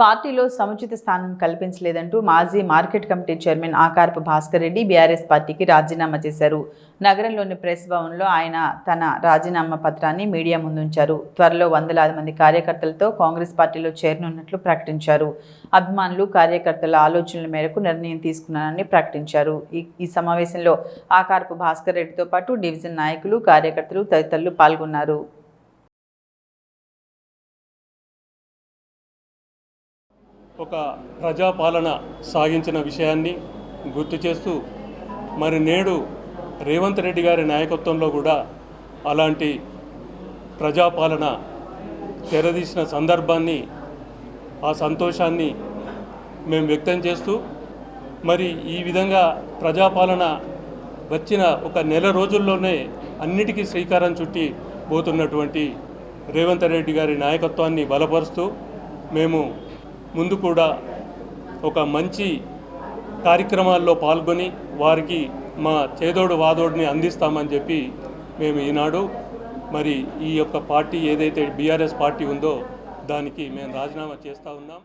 పార్టీలో సముచిత స్థానం కల్పించలేదంటూ మాజీ market committee chairman Akarapu Bhaskar Reddy BRS పార్టీకి రాజీనామా చేశారు. నగరంలోని ప్రెస్ భవన్లో ఆయన తన రాజీనామా పత్రాన్ని మీడియా ముందుంచారు. త్వరలో వందలాది మంది కార్యకర్తలతో కాంగ్రెస్ పార్టీలో చేరనున్నట్లు ప్రకటించారు. అభిమానులు కార్యకర్తల ఆలోచనల మేరకు నిర్ణయం తీసుకున్నానని ప్రకటించారు. ఈ ఈ సమావేశంలో ఆకారపు భాస్కర్ రెడ్డితో పాటు డివిజన్ నాయకులు కార్యకర్తలు తదితరులు పాల్గొన్నారు. ఒక ప్రజాపాలన సాగించిన విషయాన్ని గుర్తు చేస్తూ మరి నేడు రేవంత్ రెడ్డి గారి నాయకత్వంలో కూడా అలాంటి ప్రజాపాలన తెరదీసిన సందర్భాన్ని ఆ సంతోషాన్ని మేము వ్యక్తం చేస్తూ మరి ఈ విధంగా ప్రజాపాలన వచ్చిన ఒక నెల రోజుల్లోనే అన్నిటికీ శ్రీకారం చుట్టి పోతున్నటువంటి రేవంత్ రెడ్డి గారి నాయకత్వాన్ని బలపరుస్తూ మేము ముందు కూడా ఒక మంచి కార్యక్రమాల్లో పాల్గొని వారికి మా చేదోడు వాదోడిని అందిస్తామని చెప్పి మేము ఈనాడు మరి ఈ యొక్క పార్టీ ఏదైతే బీఆర్ఎస్ పార్టీ ఉందో దానికి మేము రాజీనామా చేస్తూ ఉన్నాం.